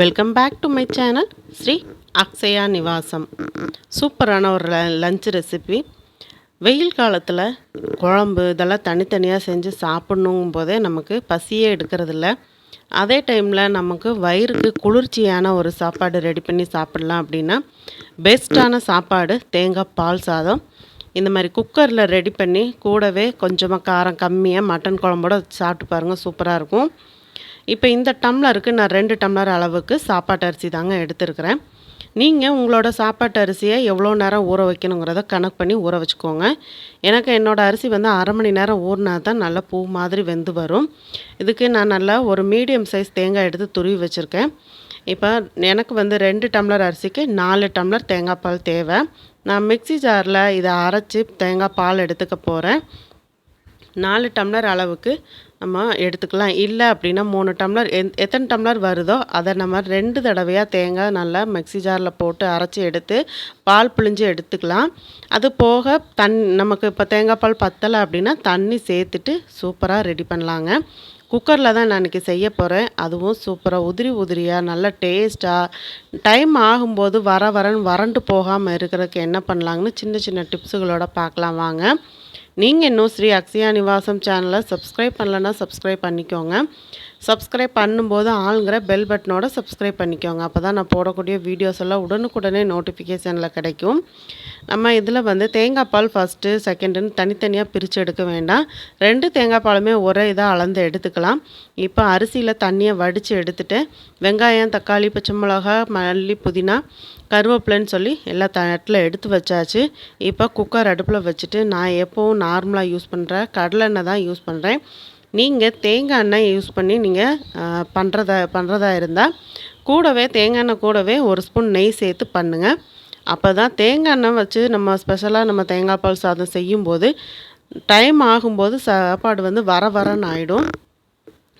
Welcome back to my channel Sri Akshaya Nivasam சூப்பரான ஒரு lunch recipe வெயில் காலத்தில் குழம்பு இதெல்லாம் தனித்தனியாக செஞ்சு சாப்பிட்ணுங்கும் போதே நமக்கு பசியே எடுக்கிறதில்ல. அதே டைமில் நமக்கு வயிறுக்கு குளிர்ச்சியான ஒரு சாப்பாடு ரெடி பண்ணி சாப்பிட்லாம் அப்படின்னா பெஸ்ட்டான சாப்பாடு தேங்காய் பால் சாதம். இந்த மாதிரி குக்கரில் ரெடி பண்ணி கூடவே கொஞ்சமாக காரம் கம்மியாக மட்டன் குழம்போட சாப்பிட்டு பாருங்கள் சூப்பராக இருக்கும். இப்போ இந்த டம்ளருக்கு நான் ரெண்டு டம்ளர் அளவுக்கு சாப்பாட்டு அரிசி தாங்க எடுத்துருக்கிறேன். நீங்கள் உங்களோட சாப்பாட்டு அரிசியை எவ்வளோ நேரம் ஊற வைக்கணுங்கிறத கணக்கு பண்ணி ஊற வச்சுக்கோங்க. எனக்கு என்னோடய அரிசி வந்து அரை மணி நேரம் ஊறினா தான் நல்லா பூ மாதிரி வெந்து வரும். இதுக்கு நான் நல்லா ஒரு மீடியம் சைஸ் தேங்காய் எடுத்து துருவி வச்சுருக்கேன். இப்போ எனக்கு வந்து ரெண்டு டம்ளர் அரிசிக்கு நாலு டம்ளர் தேங்காய் பால் தேவை. நான் மிக்சி ஜாரில் இதை அரைச்சி தேங்காய் பால் எடுத்துக்க போகிறேன் நாலு டம்ளர் அளவுக்கு நம்ம எடுத்துக்கலாம். இல்லை அப்படின்னா மூணு டம்ளர் எந் எத்தனை டம்ளர் வருதோ அதை நம்ம ரெண்டு தடவையாக தேங்காய் நல்லா மிக்ஸி ஜாரில் போட்டு அரைச்சி எடுத்து பால் பிழிஞ்சு எடுத்துக்கலாம். அது போக தன் நமக்கு இப்போ தேங்காய் பால் பத்தலை அப்படின்னா தண்ணி சேர்த்துட்டு சூப்பராக ரெடி பண்ணலாங்க. குக்கரில் தான் நான் இன்றைக்கி செய்ய போகிறேன். அதுவும் சூப்பராக உதிரி உதிரியாக நல்ல டேஸ்ட்டாக. டைம் ஆகும்போது வர வரன்னு வறண்டு போகாமல் இருக்கிறதுக்கு என்ன பண்ணலாங்கன்னு சின்ன சின்ன டிப்ஸுகளோட பார்க்கலாம் வாங்க. நீங்கள் இன்னும் ஸ்ரீ அக்ஷயா நிவாசம் சேனலை சப்ஸ்கிரைப் பண்ணலன்னா சப்ஸ்கிரைப் பண்ணிக்கோங்க. சப்ஸ்கிரைப் பண்ணும்போது ஆளுங்கிற பெல் பட்டனோட சப்ஸ்கிரைப் பண்ணிக்கோங்க. அப்போ தான் நான் போடக்கூடிய வீடியோஸ் எல்லாம் உடனுக்குடனே நோட்டிஃபிகேஷனில் கிடைக்கும். நம்ம இதில் வந்து தேங்காய் பால் ஃபஸ்ட்டு செகண்டுன்னு தனித்தனியாக பிரித்து எடுக்க வேண்டாம். ரெண்டு தேங்காய் பாலுமே ஒரே இதாக அளந்து எடுத்துக்கலாம். இப்போ அரிசியில் தண்ணியை வடித்து எடுத்துகிட்டு வெங்காயம் தக்காளி பச்சை மிளகா மல்லி புதினா கருவேப்பிலன்னு சொல்லி எல்லா தட்டில் எடுத்து வச்சாச்சு. இப்போ குக்கர் அடுப்பில் வச்சுட்டு நான் எப்போவும் நார்மலாக யூஸ் பண்ணுறேன் கடலெண்ணெய் தான் யூஸ் பண்ணுறேன் நீங்கள் தேங்காய் எண்ணெய் யூஸ் பண்ணி நீங்கள் பண்ணுறதா பண்ணுறதா இருந்தால் கூடவே தேங்காய் எண்ணெய் கூடவே ஒரு ஸ்பூன் நெய் சேர்த்து பண்ணுங்கள் அப்போ தான் தேங்காய் எண்ணெய் வச்சு நம்ம ஸ்பெஷலாக நம்ம தேங்காய் பால் சாதம் செய்யும்போது டைம் ஆகும்போது சாப்பாடு வந்து வர வரன்னு ஆகிடும்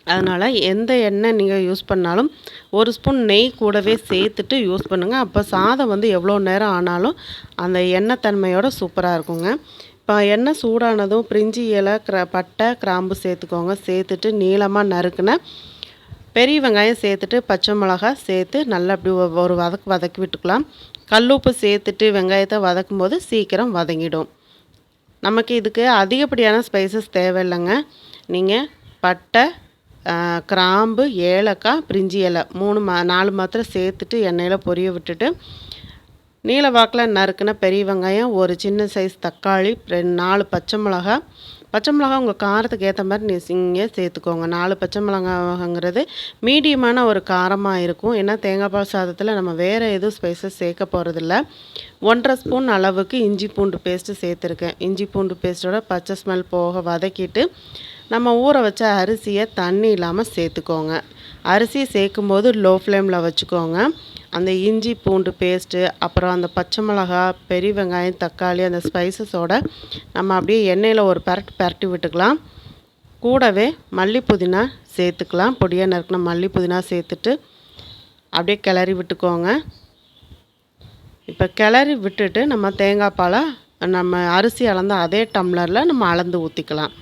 அதனால் எந்த எண்ணெய் நீங்கள் யூஸ் பண்ணாலும் ஒரு ஸ்பூன் நெய் கூடவே சேர்த்துட்டு யூஸ் பண்ணுங்கள் அப்போ சாதம் வந்து எவ்வளோ நேரம் ஆனாலும் அந்த எண்ணெய் தன்மையோட சூப்பராக இருக்குங்க. இப்போ எண்ணெய் சூடானதும் பிரிஞ்சி இலை கிர பட்டை கிராம்பு சேர்த்துக்கோங்க. சேர்த்துட்டு நீளமாக நறுக்குன பெரிய வெங்காயம் சேர்த்துட்டு பச்சை மிளகா சேர்த்து நல்லா அப்படி ஒரு வதக்கு வதக்கி விட்டுக்கலாம். கல்லுப்பு சேர்த்துட்டு வெங்காயத்தை வதக்கும் போது சீக்கிரம் வதங்கிடும். நமக்கு இதுக்கு அதிகப்படியான ஸ்பைசஸ் தேவையில்லைங்க. நீங்கள் பட்டை கிராம்பு ஏலக்காய் பிரிஞ்சி இலை மூணு மா நாலு மாத்திரை சேர்த்துட்டு எண்ணெயில் பொரிய விட்டுட்டு நீல வாக்கில் நறுக்குன பெரிய வெங்காயம் ஒரு சின்ன சைஸ் தக்காளி ரெண்டு நாலு பச்சை மிளகா. பச்சை மிளகா உங்கள் காரத்துக்கு ஏற்ற மாதிரி நீங்கள் சேர்த்துக்கோங்க. நாலு பச்சை மிளகாங்கிறது மீடியமான ஒரு காரமாக இருக்கும். ஏன்னா தேங்காய் பால் சாதத்தில் நம்ம வேறு எதுவும் ஸ்பைசஸ் சேர்க்க போகிறதில்ல ஒன்றரை ஸ்பூன் அளவுக்கு இஞ்சி பூண்டு பேஸ்ட்டு சேர்த்துருக்கேன். இஞ்சி பூண்டு பேஸ்ட்டோட பச்சை ஸ்மெல் போக வதக்கிட்டு நம்ம ஊற வச்ச அரிசியை தண்ணி இல்லாமல் சேர்த்துக்கோங்க. அரிசி சேர்க்கும்போது லோ ஃப்ளேமில் வச்சுக்கோங்க. அந்த இஞ்சி பூண்டு பேஸ்ட்டு அப்புறம் அந்த பச்சை மிளகா பெரிய வெங்காயம் தக்காளி அந்த ஸ்பைசஸோட நம்ம அப்படியே எண்ணெயில் ஒரு பரட்டு பரட்டி விட்டுக்கலாம். கூடவே மல்லி புதினா சேர்த்துக்கலாம். பொடியாக நறுக்கின மல்லி புதினா சேர்த்துட்டு அப்படியே கிளறி விட்டுக்கோங்க. இப்போ கிளறி விட்டுட்டு நம்ம தேங்காய் பாலை நம்ம அரிசி அளந்த அதே டம்ளரில் நம்ம அளந்து ஊற்றிக்கலாம்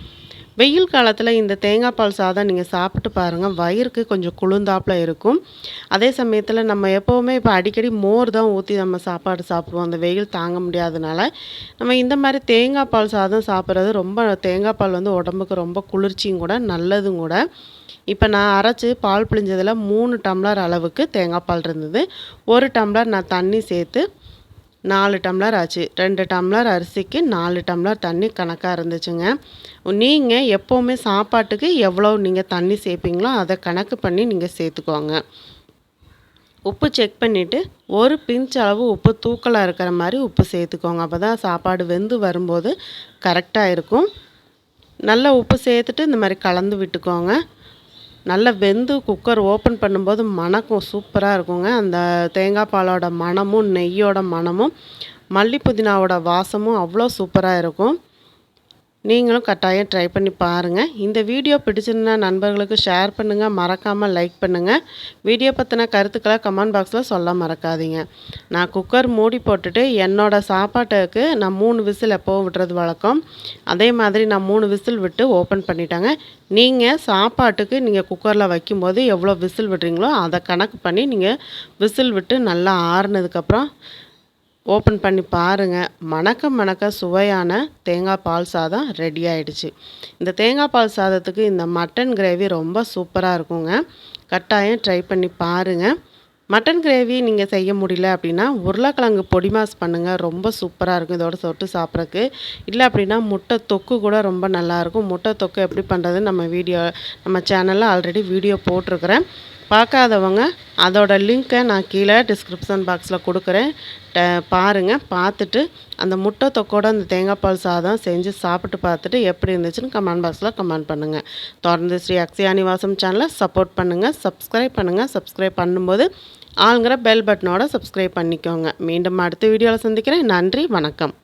வெயில் காலத்தில் இந்த தேங்காய் பால் சாதம் நீங்கள் சாப்பிட்டு பாருங்கள் வயிறுக்கு கொஞ்சம் குளிர்ந்தாப்பில் இருக்கும். அதே சமயத்தில் நம்ம எப்போவுமே இப்போ அடிக்கடி மோர் தான் ஊற்றி நம்ம சாப்பாடு சாப்பிடுவோம். அந்த வெயில் தாங்க முடியாதனால நம்ம இந்த மாதிரி தேங்காய் பால் சாதம் சாப்பிட்றது ரொம்ப தேங்காய் பால் வந்து உடம்புக்கு ரொம்ப குளிர்ச்சியும் கூட நல்லதும் கூட. இப்போ நான் அரைச்சி பால் பிழிஞ்சதில் மூணு டம்ளர் அளவுக்கு தேங்காய் பால் இருந்தது. ஒரு டம்ளர் நான் தண்ணி சேர்த்து நாலு டம்ளர் ஆச்சு ரெண்டு டம்ளர் அரிசிக்கு நாலு டம்ளர் தண்ணி கணக்காக இருந்துச்சுங்க. நீங்கள் எப்போவுமே சாப்பாட்டுக்கு எவ்வளோ நீங்கள் தண்ணி சேர்ப்பீங்களோ அதை கணக்கு பண்ணி நீங்கள் சேர்த்துக்கோங்க உப்பு செக் பண்ணிவிட்டு ஒரு பிஞ்ச் அளவு உப்பு தூக்கலாக இருக்கிற மாதிரி உப்பு சேர்த்துக்கோங்க அப்போ தான் சாப்பாடு வெந்து வரும்போது கரெக்டாக இருக்கும். நல்லா உப்பு சேர்த்துட்டு இந்த மாதிரி கலந்து விட்டுக்கோங்க. நல்லா வெந்து குக்கர் ஓப்பன் பண்ணும்போது மணக்கும் சூப்பராக இருக்குங்க. அந்த தேங்காய் பாலோட மணமும் நெய்யோட மணமும் மல்லி புதினாவோட வாசமும் அவ்வளோ சூப்பராக இருக்கும். நீங்களும் கட்டாயம் ட்ரை பண்ணி பாருங்கள் இந்த வீடியோ பிடிச்சிருந்தா நண்பர்களுக்கு ஷேர் பண்ணுங்கள் மறக்காமல் லைக் பண்ணுங்கள் வீடியோ பற்றின கருத்துக்களை கமெண்ட் பாக்ஸில் சொல்ல மறக்காதீங்க. நான் குக்கர் மூடி போட்டுட்டு என்னோட சாப்பாட்டுக்கு நான் மூணு விசில் எப்போவும் விடுறது வழக்கம்? அதே மாதிரி நான் மூணு விசில் விட்டு ஓப்பன் பண்ணிட்டாங்க. நீங்கள் சாப்பாட்டுக்கு நீங்கள் குக்கரில் வைக்கும்போது எவ்வளோ விசில் விடுறீங்களோ அதை கணக்கு பண்ணி நீங்கள் விசில் விட்டு நல்லா ஆறுனதுக்கப்புறம் ஓப்பன் பண்ணி பாருங்கள் மணக்க மணக்க சுவையான தேங்காய் பால் சாதம் ரெடி ஆயிடுச்சு. இந்த தேங்காய் பால் சாதத்துக்கு இந்த மட்டன் கிரேவி ரொம்ப சூப்பராக இருக்குங்க. கட்டாயம் ட்ரை பண்ணி பாருங்கள் மட்டன் கிரேவி நீங்கள் செய்ய முடியல அப்படின்னா உருளைக்கிழங்கு பொடி மாஸ் பண்ணுங்கள் ரொம்ப சூப்பராக இருக்கும் இதோட சொட்டு சாப்பிட்றக்கு இல்லை அப்படின்னா முட்டை தொக்கு கூட ரொம்ப நல்லாயிருக்கும் முட்டை தொக்கு எப்படி பண்ணுறதுன்னு நம்ம வீடியோ நம்ம சேனலில் ஆல்ரெடி வீடியோ போட்டிருக்கிறேன். பார்க்காதவங்க அதோட லிங்க்கை நான் கீழே டிஸ்கிரிப்ஷன் பாக்ஸில் கொடுக்குறேன். பாருங்கள் பார்த்துட்டு அந்த முட்டை தொக்கோட அந்த தேங்காய் பால் சாதம் செஞ்சு சாப்பிட்டு பார்த்துட்டு எப்படி இருந்துச்சுன்னு கமெண்ட் பாக்ஸில் கமெண்ட் பண்ணுங்கள் தொடர்ந்து ஸ்ரீ அக்ஷயானிவாசம் சேனலை சப்போர்ட் பண்ணுங்கள் சப்ஸ்கிரைப் பண்ணுங்கள் சப்ஸ்கிரைப் பண்ணும்போது ஆளுங்கிற பெல் பட்டனோட சப்ஸ்கிரைப் பண்ணிக்கோங்க. மீண்டும் அடுத்த வீடியோவில் சந்திக்கிறேன். நன்றி வணக்கம்.